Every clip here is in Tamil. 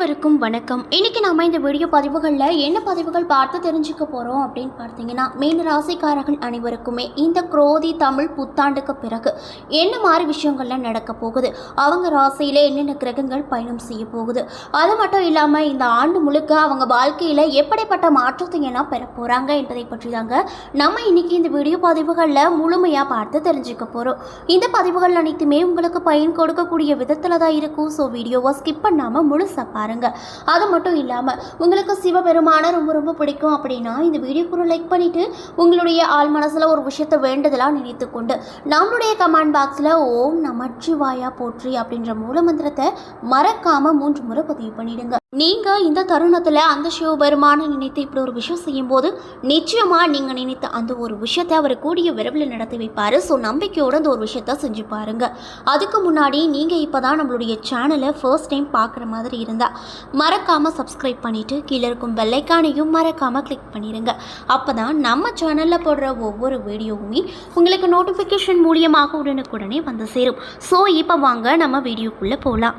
அனைவருக்கும் வணக்கம். இன்றைக்கி நம்ம இந்த வீடியோ பதிவுகளில் என்ன பதிவுகள் பார்த்து தெரிஞ்சுக்க போகிறோம் அப்படின்னு பார்த்தீங்கன்னா மீன ராசிக்காரர்கள் அனைவருக்குமே இந்த குரோதி தமிழ் புத்தாண்டுக்கு பிறகு என்ன மாதிரி விஷயங்கள்லாம் நடக்க போகுது? அவங்க ராசியில் என்னென்ன கிரகங்கள் பயணம் செய்ய போகுது? அது மட்டும் இல்லாமல் இந்த ஆண்டு முழுக்க அவங்க வாழ்க்கையில் எப்படிப்பட்ட மாற்றத்தை எல்லாம் பெற போகிறாங்க என்பதை பற்றி தாங்க நம்ம இன்னைக்கு இந்த வீடியோ பதிவுகளில் முழுமையாக பார்த்து தெரிஞ்சுக்க போகிறோம் இந்த பதிவுகள் அனைத்துமே உங்களுக்கு பயன் கொடுக்கக்கூடிய விதத்தில் தான் இருக்கும். ஸோ வீடியோவை ஸ்கிப் பண்ணாமல் முழுசாக முழுசா பாருங்க. அது மட்டும் இல்லாம உங்களுக்கு சிவபெருமானை ரொம்ப ரொம்ப பிடிக்கும் அப்படின்னா இந்த வீடியோக்குள்ள லைக் பண்ணிட்டு உங்களுடைய ஆள் மனசுல ஒரு விஷயத்தை வேண்டுதலாக நினைத்து கொண்டு நம்மளுடைய கமெண்ட் பாக்ஸ்ல ஓம் நமச்சிவாயா போற்றி அப்படின்ற மூல மந்திரத்தை மறக்காமல் மூன்று முறை பதிவு பண்ணிவிடுங்க நீங்கள் இந்த தருணத்தில் அந்த சிவபெருமான நினைத்து இப்படி ஒரு விஷயம் செய்யும்போது நிச்சயமாக நீங்கள் நினைத்த அந்த ஒரு விஷயத்தை அவர் கூடிய விரைவில் நடத்தி வைப்பார். ஸோ நம்பிக்கையோடு அந்த ஒரு விஷயத்த செஞ்சு பாருங்கள் அதுக்கு முன்னாடி நீங்கள் இப்போ தான் நம்மளுடைய சேனலை ஃபர்ஸ்ட் டைம் பார்க்குற மாதிரி இருந்தால் மறக்காமல் சப்ஸ்கிரைப் பண்ணிட்டு கீழே இருக்கும் பெல்லைக்கானையும் மறக்காமல் கிளிக் பண்ணிடுங்க அப்போ தான் நம்ம சேனலில் போடுற ஒவ்வொரு வீடியோவுமே உங்களுக்கு நோட்டிஃபிகேஷன் மூலியமாக உடனுக்குடனே வந்து சேரும். ஸோ இப்போ வாங்க நம்ம வீடியோக்குள்ளே போகலாம்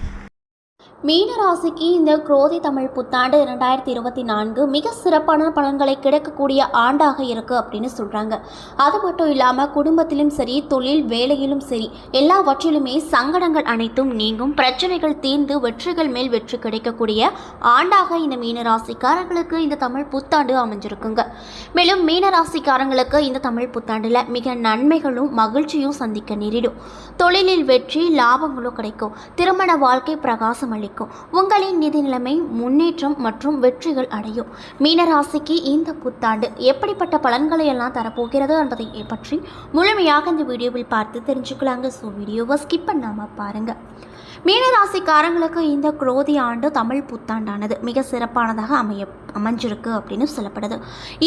மீனராசிக்கு இந்த குரோதி தமிழ் புத்தாண்டு இரண்டாயிரத்தி இருபத்தி நான்கு மிக சிறப்பான பலன்களை கிடைக்கக்கூடிய ஆண்டாக இருக்கு அப்படின்னு சொல்றாங்க. அது மட்டும் இல்லாம குடும்பத்திலும் சரி தொழில் வேலையிலும் சரி எல்லாவற்றிலுமே சங்கடங்கள் அனைத்தும் நீங்கும். பிரச்சனைகள் தீர்ந்து வெற்றிகள் மேல் வெற்றி கிடைக்கக்கூடிய ஆண்டாக இந்த மீனராசிக்காரங்களுக்கு இந்த தமிழ் புத்தாண்டு அமைஞ்சிருக்குங்க. மேலும் மீனராசிக்காரங்களுக்கு இந்த தமிழ் புத்தாண்டுல மிக நன்மைகளும் மகிழ்ச்சியும் சந்திக்க நேரிடும். தொழிலில் வெற்றி லாபங்களும் கிடைக்கும். திருமண வாழ்க்கை பிரகாசம் அளிக்கும். உங்களின் நிதி நிலைமை முன்னேற்றம் மற்றும் வெற்றிகள் அடையும். மீனராசிக்கு இந்த புத்தாண்டு எப்படிப்பட்ட பலன்களை எல்லாம் தரப்போகிறது என்பதை பற்றி முழுமையாக இந்த வீடியோவில் பார்த்து தெரிஞ்சுக்கலாங்க. ஸோ வீடியோவை ஸ்கிப் பண்ணாமல் பாருங்க. மீனராசிக்காரங்களுக்கு இந்த குரோதி ஆண்டு தமிழ் புத்தாண்டானது. மிக சிறப்பானதாக அமைய அமைஞ்சிருக்கு அப்படின்னு சொல்லப்படுது.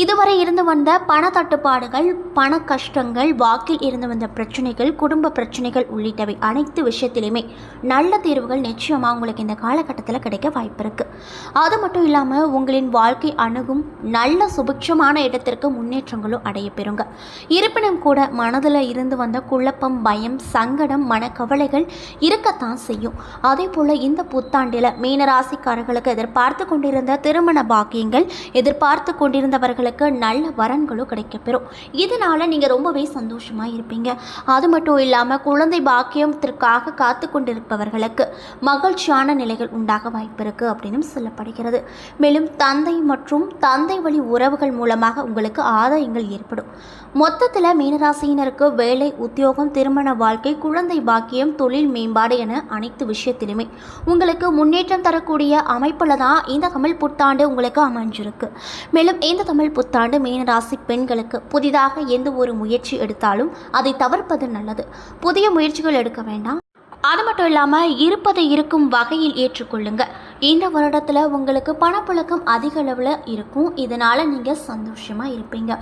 இதுவரை இருந்து வந்த பண தட்டுப்பாடுகள் பண கஷ்டங்கள் வாக்கில் இருந்து வந்த பிரச்சனைகள் குடும்ப பிரச்சனைகள் உள்ளிட்டவை அனைத்து விஷயத்திலுமே நல்ல தீர்வுகள் நிச்சயமாக உங்களுக்கு இந்த காலகட்டத்தில் கிடைக்க வாய்ப்பு இருக்குது அது மட்டும் இல்லாமல் உங்களின் வாழ்க்கை அணுகும் நல்ல சுபிக்ஷமான இடத்திற்கு முன்னேற்றங்களும் அடைய பெறுங்க. இருப்பினும் கூட மனதில் இருந்து வந்த குழப்பம் பயம் சங்கடம் மனக்கவலைகள் இருக்கத்தான் செய்யும். அதே போல் இந்த புத்தாண்டில் மீனராசிக்காரர்களுக்கு எதிர்பார்த்து கொண்டிருந்த திருமண பாக்கியங்கள் எதிர்பார்த்து கொண்டிருந்தவர்களுக்கு நல்ல வரன்களும் கிடைக்கப்பெறும். இதனால நீங்கள் ரொம்பவே சந்தோஷமாக இருப்பீங்க. அது மட்டும் இல்லாமல் குழந்தை பாக்கியத்திற்காக காத்து கொண்டிருப்பவர்களுக்கு மகிழ்ச்சியான நிலைகள் உண்டாக வாய்ப்பு இருக்குது அப்படின்னு சொல்லப்படுகிறது. மேலும் தந்தை மற்றும் தந்தை வழி உறவுகள் மூலமாக உங்களுக்கு ஆதாயங்கள் ஏற்படும். மொத்தத்தில் மீனராசியினருக்கு வேலை உத்தியோகம் திருமண வாழ்க்கை குழந்தை பாக்கியம் தொழில் மேம்பாடு என அனைத்து விஷயத்திலுமே உங்களுக்கு முன்னேற்றம் தரக்கூடிய அமைப்பில் தான் இந்த தமிழ் புத்தாண்டு உங்களுக்கு அமைஞ்சிருக்கு. மேலும் இந்த தமிழ் புத்தாண்டு மீனராசி பெண்களுக்கு புதிதாக எந்த ஒரு முயற்சி எடுத்தாலும் அதை தவிர்ப்பது நல்லது. புதிய முயற்சிகள் எடுக்க வேண்டாம். அது மட்டும் இல்லாமல் இருப்பதை இருக்கும் வகையில் ஏற்றுக்கொள்ளுங்கள் இந்த வருடத்தில் உங்களுக்கு பணப்புழக்கம் அதிக அளவில் இருக்கும். இதனால் நீங்கள் சந்தோஷமாக இருப்பீங்க.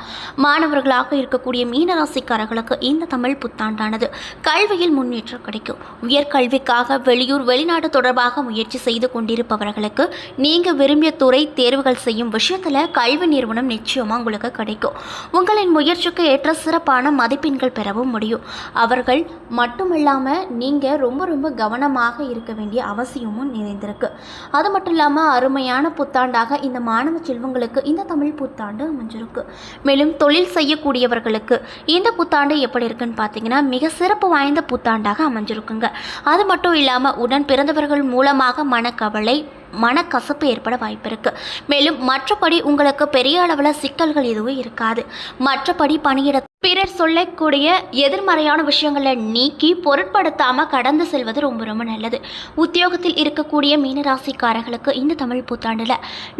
மாணவர்களாக இருக்கக்கூடிய மீனராசிக்காரர்களுக்கு இந்த தமிழ் புத்தாண்டானது கல்வியில் முன்னேற்றம் கிடைக்கும். உயர்கல்விக்காக வெளியூர் வெளிநாடு தொடர்பாக முயற்சி செய்து கொண்டிருப்பவர்களுக்கு நீங்கள் விரும்பிய துறை தேர்வுகள் செய்யும் விஷயத்தில் கல்வி நிறுவனம் நிச்சயமாக உங்களுக்கு கிடைக்கும். உங்களின் முயற்சிக்கு ஏற்ற சிறப்பான மதிப்பெண்கள் பெறவும் முடியும். அவர்கள் மட்டுமில்லாமல் நீங்கள் ரொம்ப ரொம்ப கவனமாக இருக்க வேண்டிய அவசியமும் நிறைந்திருக்கு. அது மட்டும் இல்லாமல் அருமையான புத்தாண்டாக இந்த மாணவ செல்வங்களுக்கு இந்த தமிழ் புத்தாண்டு அமைஞ்சிருக்கு. மேலும் தொழில் செய்யக்கூடியவர்களுக்கு இந்த புத்தாண்டு எப்படி இருக்குன்னு பார்த்தீங்கன்னா மிக சிறப்பு வாய்ந்த புத்தாண்டாக அமைஞ்சிருக்குங்க. அது மட்டும் இல்லாமல் உடன் பிறந்தவர்கள் மூலமாக மனக்கவலை மனக்கசப்பு ஏற்பட வாய்ப்பு இருக்குது மேலும் மற்றபடி உங்களுக்கு பெரிய அளவில் சிக்கல்கள் எதுவும் இருக்காது. மற்றபடி பணியிட பிறர் சொல்லக்கூடிய எதிர்மறையான விஷயங்களை நீக்கி பொருட்படுத்தாமல் கடந்து செல்வது ரொம்ப ரொம்ப நல்லது. உத்தியோகத்தில் இருக்கக்கூடிய மீனராசிக்காரர்களுக்கு இந்த தமிழ் புத்தாண்டில்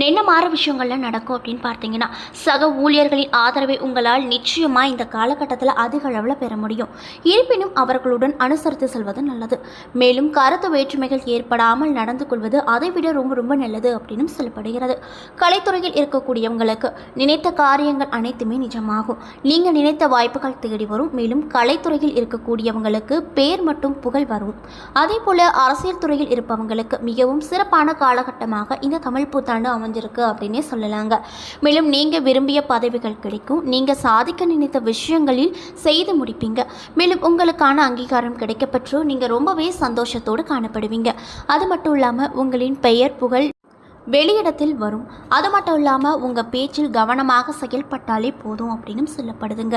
என்ன மாற விஷயங்கள்லாம் நடக்கும் அப்படின்னு பார்த்தீங்கன்னா சக ஊழியர்களின் ஆதரவை உங்களால் நிச்சயமாக இந்த காலகட்டத்தில் அதிக அளவில் பெற முடியும். இருப்பினும் அவர்களுடன் அனுசரித்து செல்வது நல்லது. மேலும் கருத்து வேற்றுமைகள் ஏற்படாமல் நடந்து கொள்வது அதைவிட ரொம்ப ரொம்ப நல்லது அப்படின்னு சொல்லப்படுகிறது. கலைத்துறையில் இருக்கக்கூடியவங்களுக்கு நினைத்த காரியங்கள் அனைத்துமே நிஜமாகும். நீங்கள் நினைத்த வாய்ப்புகள் தேடி வரும். மேலும் கலைத்துறையில் இருக்கக்கூடியவங்களுக்கு பேர் மற்றும் புகழ் வரும். அதே போல அரசியல் துறையில் இருப்பவங்களுக்கு மிகவும் சிறப்பான காலகட்டமாக இந்த தமிழ் புத்தாண்டு அமைஞ்சிருக்கு அப்படின்னே சொல்லலாங்க. மேலும் நீங்கள் விரும்பிய பதவிகள் கிடைக்கும். நீங்கள் சாதிக்க நினைத்த விஷயங்களில் செய்து முடிப்பீங்க. மேலும் உங்களுக்கான அங்கீகாரம் கிடைக்கப்பெற்று நீங்கள் ரொம்பவே சந்தோஷத்தோடு காணப்படுவீங்க. அது மட்டும் இல்லாமல் உங்களின் பெயர் புகழ் வெளியிடத்தில் வரும். அது மட்டும் இல்லாமல் உங்கள் பேச்சில் கவனமாக செயல்பட்டாலே போதும் அப்படின்னு சொல்லப்படுதுங்க.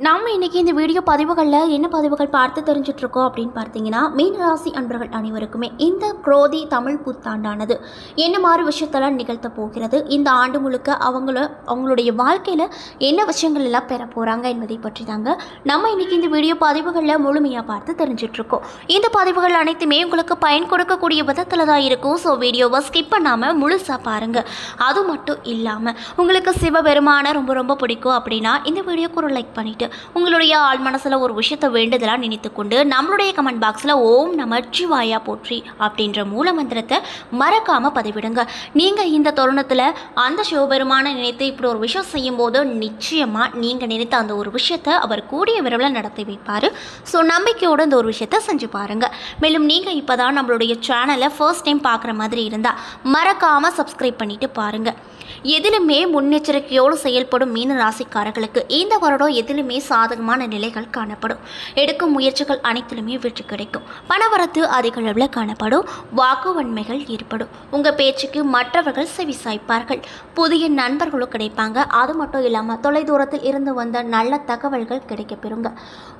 நாம் இன்னைக்கு இந்த வீடியோ பதிவுகளில் என்ன பதிவுகள் பார்த்து தெரிஞ்சுட்டு இருக்கோம் அப்படின்னு பார்த்தீங்கன்னா மீனராசி அன்பர்கள் அனைவருக்குமே இந்த குரோதி தமிழ் புத்தாண்டானது என்ன மாதிரி விஷயத்தெல்லாம் நிகழ்த்த போகிறது இந்த ஆண்டு முழுக்க அவங்கள அவங்களுடைய வாழ்க்கையில் என்ன விஷயங்கள் எல்லாம் பெற போகிறாங்க என்பதை பற்றி தாங்க நம்ம இன்னைக்கு இந்த வீடியோ பதிவுகளில் முழுமையாக பார்த்து தெரிஞ்சிட்ருக்கோம் இந்த பதிவுகள் அனைத்துமே உங்களுக்கு பயன் கொடுக்கக்கூடிய விதத்தில் தான் இருக்கும். ஸோ வீடியோவை ஸ்கிப் பண்ணாமல் முழுசாக பாருங்கள் அது மட்டும் இல்லாமல் உங்களுக்கு சிவபெருமானை ரொம்ப ரொம்ப பிடிக்கும் அப்படின்னா இந்த வீடியோக்கு ஒரு லைக் பண்ணிவிட்டு உங்களுடைய ஆள் மனசில் ஒரு விஷயத்தை வேண்டுதலாக நினைத்துக்கொண்டு நம்மளுடைய கமெண்ட் பாக்ஸில் ஓம் நமச்சிவாயா போற்றி அப்படின்ற மூல மந்திரத்தை மறக்காமல் பதிவிடுங்க. நீங்கள் இந்த தருணத்தில் அந்த சிவபெருமானை நினைத்து இப்படி ஒரு விஷயம் செய்யும்போது நிச்சயமாக நீங்கள் நினைத்த அந்த ஒரு விஷயத்தை அவர் கூடிய விரைவில் நடத்தி வைப்பார். ஸோ நம்பிக்கையோடு இந்த ஒரு விஷயத்தை செஞ்சு பாருங்கள் மேலும் நீங்கள் இப்போ தான் நம்மளுடைய சேனலை ஃபர்ஸ்ட் டைம் பார்க்குற மாதிரி இருந்தால் மறக்காமல் சப்ஸ்கிரைப் பண்ணிவிட்டு பாருங்கள் எதிலுமே முன்னெச்சரிக்கையோடு செயல்படும் மீன ராசிக்காரர்களுக்கு இந்த வருடம் எதிலுமே சாதகமான நிலைகள் காணப்படும். எடுக்கும் முயற்சிகள் அனைத்திலுமே வெற்றி கிடைக்கும். பணவரத்து அதிக அளவில் காணப்படும். வாக்குவன்மைகள் ஏற்படும். உங்கள் பேச்சுக்கு மற்றவர்கள் செவி சாய்ப்பார்கள். புதிய நண்பர்களும் கிடைப்பாங்க. அது மட்டும் இல்லாமல் தொலைதூரத்தில் இருந்து வந்த நல்ல தகவல்கள் கிடைக்கப்பெறுங்க.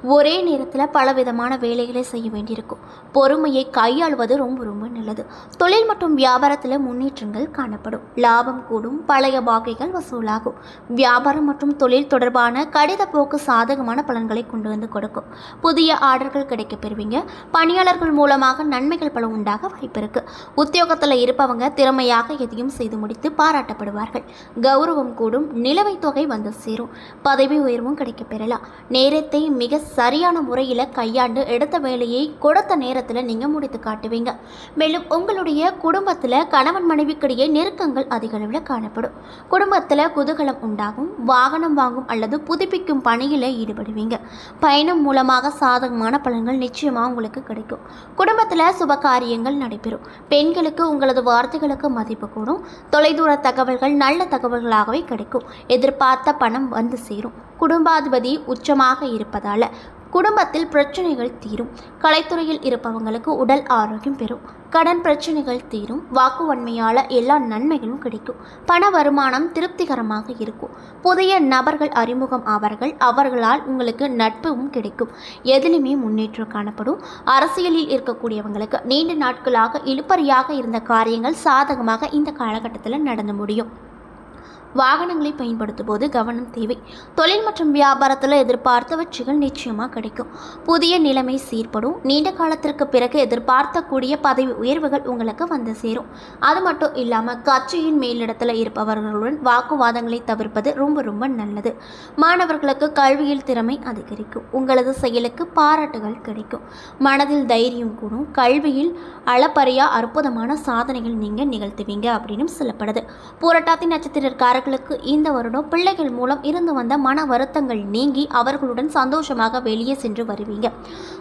ஒரே நேரத்தில் பலவிதமான வேலைகளை செய்ய வேண்டியிருக்கும். பொறுமையை கையாள்வது ரொம்ப ரொம்ப நல்லது. தொழில் மற்றும் வியாபாரத்தில் முன்னேற்றங்கள் காணப்படும். லாபம் கூடும் பழைய பாக்கைகள் வசூலாகும். வியாபாரம் மற்றும் தொழில் தொடர்பான கடித போக்கு சாதகமான பலன்களை கொண்டு வந்து கொடுக்கும். புதிய ஆர்டர்கள் கிடைக்க பெறுவீங்க பணியாளர்கள் மூலமாக நன்மைகள் பல உண்டாக வாய்ப்பு இருக்கு. உத்தியோகத்தில் இருப்பவங்க திறமையாக எதையும் செய்து முடித்து பாராட்டப்படுவார்கள். கௌரவம் கூடும் நிலுவைத் தொகை வந்து சேரும். பதவி உயர்வும் கிடைக்கப் பெறலாம் நேரத்தை மிக சரியான முறையில் கையாண்டு எடுத்த வேலையை கொடுத்த நேரத்தில் நீங்கள் முடித்து காட்டுவீங்க. மேலும் உங்களுடைய குடும்பத்தில் கணவன் மனைவிக்கிடையே நெருக்கங்கள் அதிக அளவில் காணப்படும். குடும்பத்தில் குதூகலம் உண்டாகும் வாகனம் வாங்கும் அல்லது புதுப்பிக்கும் பணியில் ஈடுபடுவீங்க. பயணம் மூலமாக சாதகமான பலன்கள் நிச்சயமாக உங்களுக்கு கிடைக்கும். குடும்பத்தில் சுப காரியங்கள் நடைபெறும். பெண்களுக்கு உங்களது வார்த்தைகளுக்கு மதிப்பு கூடும். தொலைதூர தகவல்கள் நல்ல தகவல்களாகவே கிடைக்கும். எதிர்பார்த்த பணம் வந்து சேரும். குடும்பாதிபதி உச்சமாக இருப்பதால் குடும்பத்தில் பிரச்சனைகள் தீரும். கலைத்துறையில் இருப்பவங்களுக்கு உடல் ஆரோக்கியம் பெறும் கடன் பிரச்சனைகள் தீரும். வாக்குவன்மையால் எல்லா நன்மைகளும் கிடைக்கும். பண வருமானம் திருப்திகரமாக இருக்கும். புதிய நபர்கள் அறிமுகம் ஆவார்கள். அவர்களால் உங்களுக்கு நட்பும் கிடைக்கும். எதிலுமே முன்னேற்றம் காணப்படும். அரசியலில் இருக்கக்கூடியவங்களுக்கு நீண்ட நாட்களாக இழுப்பறியாக இருந்த காரியங்கள் சாதகமாக இந்த காலகட்டத்தில் நடந்து முடியும். வாகனங்களை பயன்படுத்தும் போது கவனம் தேவை. தொழில் மற்றும் வியாபாரத்தில் எதிர்பார்த்த வெற்றிகள் நிச்சயமாக கிடைக்கும். புதிய நிலைமை சீர்படும். நீண்ட காலத்திற்கு பிறகு எதிர்பார்த்தக்கூடிய பதவி உயர்வுகள் உங்களுக்கு வந்து சேரும். அது மட்டும் இல்லாமல் கட்சியின் மேலிடத்தில் இருப்பவர்களுடன் வாக்குவாதங்களை தவிர்ப்பது ரொம்ப ரொம்ப நல்லது. மாணவர்களுக்கு கல்வியில் திறமை அதிகரிக்கும். உங்களது செயலுக்கு பாராட்டுகள் கிடைக்கும். மனதில் தைரியம் கூடும். கல்வியில் அளப்பறையா அற்புதமான சாதனைகள் நீங்கள் நிகழ்த்துவீங்க அப்படின்னு சொல்லப்படுது. பூரட்டாதி அவர்களுக்கு இந்த வருடம் பிள்ளைகள் மூலம் இருந்து வந்த மன வருத்தங்கள் நீங்கி அவர்களுடன் சந்தோஷமாக வெளியே சென்று வருவீங்க.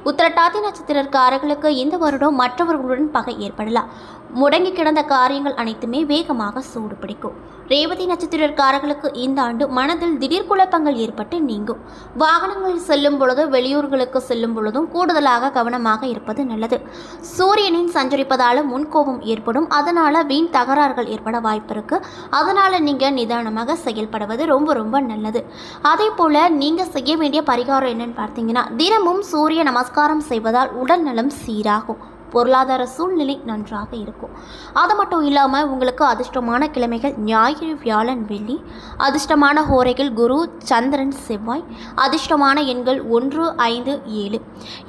உத்திரட்டாதி நட்சத்திரக்காரர்களுக்கு இந்த வருடம் மற்றவர்களுடன் பகை ஏற்படலாம். முடங்கி கிடந்த காரியங்கள் அனைத்துமே வேகமாக சூடு பிடிக்கும். ரேவதி நட்சத்திரக்காரர்களுக்கு இந்த ஆண்டு மனதில் திடீர் குழப்பங்கள் ஏற்பட்டு நீங்கும். வாகனங்களில் செல்லும் பொழுது வெளியூர்களுக்கு செல்லும் பொழுதும் கூடுதலாக கவனமாக இருப்பது நல்லது. சூரியனின் சஞ்சரிப்பதால் முன்கோபம் ஏற்படும். அதனால வீண் தகராறுகள் ஏற்பட வாய்ப்பு இருக்கு. அதனால நீங்க நிதானமாக செயல்படுவது ரொம்ப ரொம்ப நல்லது. அதே போல நீங்க செய்ய வேண்டிய பரிகாரம் என்னன்னு பார்த்தீங்கன்னா தினமும் சூரிய நமஸ்காரம் செய்வதால் உடல் நலம் சீராகும். பொருளாதார சூழ்நிலை நன்றாக இருக்கும். அது மட்டும் இல்லாமல் உங்களுக்கு அதிர்ஷ்டமான கிழமைகள் ஞாயிறு வியாழன் வெள்ளி அதிர்ஷ்டமான ஹோரைகள் குரு சந்திரன் செவ்வாய் அதிர்ஷ்டமான எண்கள் ஒன்று ஐந்து ஏழு.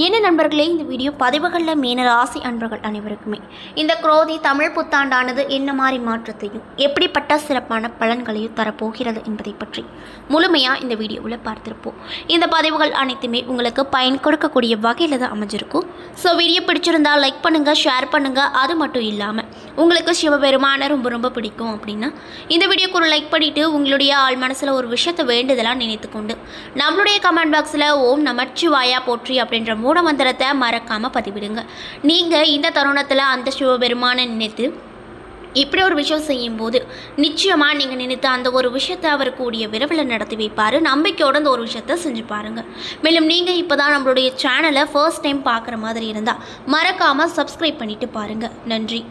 என்ன நண்பர்களே இந்த வீடியோ பதிவுகளில் மீன ராசி அன்பர்கள் அனைவருக்குமே. இந்த குரோதி தமிழ் புத்தாண்டானது என்ன மாதிரி மாற்றத்தையும் எப்படிப்பட்ட சிறப்பான பலன்களையும் தரப்போகிறது என்பதை பற்றி முழுமையாக இந்த வீடியோவில் பார்த்துருப்போம். இந்த பதிவுகள் அனைத்துமே உங்களுக்கு பயன் கொடுக்கக்கூடிய வகையில் தான் அமைஞ்சிருக்கும். ஸோ வீடியோ பிடிச்சிருந்தால் லைக் லைக் பண்ணுங்கள் ஷேர் பண்ணுங்கள் அது மட்டும் இல்லாமல் உங்களுக்கு சிவபெருமானை ரொம்ப ரொம்ப பிடிக்கும் அப்படின்னா இந்த வீடியோக்கு ஒரு லைக் பண்ணிவிட்டு உங்களுடைய ஆள் மனசில் ஒரு விஷயத்தை வேண்டுதலாக நினைத்துக்கொண்டு நம்மளுடைய கமெண்ட் பாக்ஸில் ஓம் நமச்சிவாயா போற்றி அப்படின்ற மூட மந்திரத்தை மறக்காமல் பதிவிடுங்க. நீங்கள் இந்த தருணத்தில் அந்த சிவபெருமானை நினைத்து இப்படி ஒரு விஷயம் செய்யும்போது நிச்சயமாக நீங்கள் நினைத்த அந்த ஒரு விஷயத்தை அவர் கூடிய விரைவில் நடத்தி வைப்பார். நம்பிக்கையோட அந்த ஒரு விஷயத்த செஞ்சு பாருங்கள் மேலும் நீங்கள் இப்போ தான் நம்மளுடைய சேனலை ஃபர்ஸ்ட் டைம் பார்க்குற மாதிரி இருந்தால் மறக்காமல் சப்ஸ்கிரைப் பண்ணிவிட்டு பாருங்கள் நன்றி.